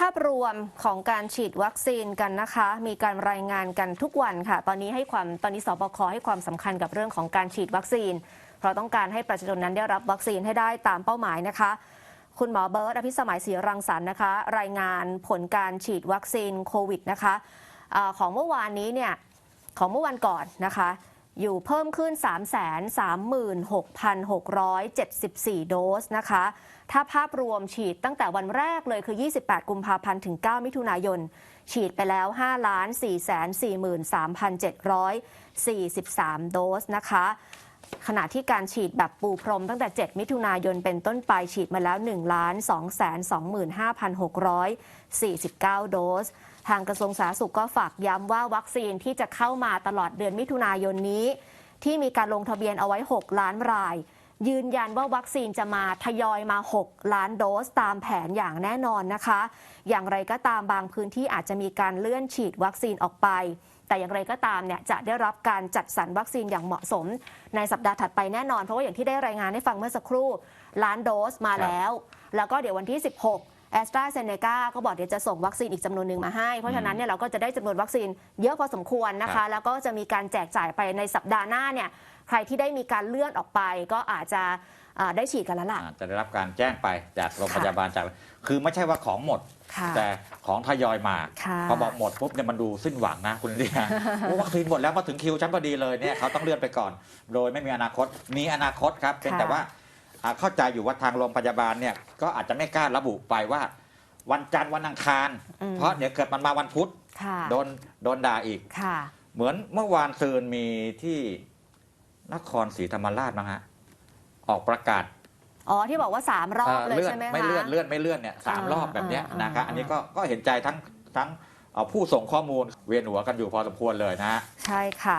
ภาพรวมของการฉีดวัคซีนกันนะคะ มีการรายงานกันทุกวันค่ะ ตอนนี้ให้ความตอนนี้สบคให้ความสำคัญกับเรื่องของการฉีดวัคซีน เพราะต้องการให้ประชาชนนั้นได้รับวัคซีนให้ได้ตามเป้าหมายนะคะ คุณหมอเบิร์ตอภิสมัยศรีรังสรรค์นะคะ รายงานผลการฉีดวัคซีนโควิดนะคะอของเมื่อวานนี้เนี่ยของเมื่อวันก่อนนะคะ อยู่เพิ่มขึ้น 336,674 โดสนะคะ ถ้าภาพรวมฉีดตั้งแต่วันแรกเลยคือ 28 กุมภาพันธ์ถึง 9 มิถุนายน ฉีดไปแล้ว 5,443,743 โดสนะคะ ขณะที่การฉีดแบบปูพรมตั้งแต่ 7 มิถุนายนเป็นต้นไปฉีดมาแล้ว 1,225,649 โดส ทางกระทรวงสาธารณสุขก็ฝากย้ำว่าวัคซีนที่จะเข้ามาตลอดเดือนมิถุนายนนี้ ที่มีการลงทะเบียนเอาไว้ 6 ล้านราย ยืนยันว่าวัคซีนจะมาทยอยมา 6 ล้านโดสตามแผนอย่างแน่นอนนะคะ อย่างไรก็ตามบางพื้นที่อาจจะมีการเลื่อนฉีดวัคซีนออกไป แต่อย่างไรก็ตามเนี่ยจะได้รับการจัดสรรวัคซีนอย่างเหมาะสม ในสัปดาห์ถัดไปแน่นอน เพราะว่าอย่างที่ได้รายงานให้ฟังเมื่อสักครู่ ล้านโดสมาแล้ว แล้วก็เดี๋ยววันที่ 16 แอสตราเซเนกาก็บอกเดี๋ยวจะส่งวัคซีนอีกจำนวนหนึ่งมาให้ เพราะฉะนั้นเนี่ยเราก็จะได้จำนวนวัคซีนเยอะพอสมควรนะครัคะบแล้วก็จะมีการแจกจ่ายไปในสัปดาห์หน้าเนี่ยใครที่ได้มีการเลื่อนออกไปก็อาจจะอ่าได้ฉีดกันแล้วล่ะอ่าจะได้รับการแจ้งไปจากโรงค่ะพยาบาลจาก คือไม่ใช่ว่าของหมดค่ะแต่ของทยอยมาค่ะพอบอกหมดปุ๊บเนี่ยมันดูสิ้นหวังนะคุณเดียโอ้วัคซีนหมดแล้วมาถึงคิวฉันพอดีเลยเนี่ยเขาต้องเลื่อนไปก่อน โดยไม่มีอนาคต มีอนาคตครับเพียงแต่ว่า อ่าเข้าใจอยู่ว่าทางโรงพยาบาลเนี่ยก็อาจจะไม่กล้าระบุไปว่า วันจันทร์วันอังคาร อืม เพราะเดี๋ยวเกิดมันมาวันพุธค่ะโดนโดนด่าอีก ค่ะ เหมือนเมื่อวานซืนมีที่นครศรีธรรมราชมั้งฮะออกประกาศอ๋อที่บอกว่าสามรอบเลยเลื่อนใช่ไหมคะ ไม่เลื่อนเลื่อนไม่เลื่อนเนี่ยสามอ่ารอบแบบเนี้ยอ่านนะครับอ่า อันนี้ก็ก็เห็นใจทั้งทั้งเอ่อผู้ส่งข้อมูลเวียนหัวกันอยู่พอสมควรเลยนะฮะ ใช่ค่ะ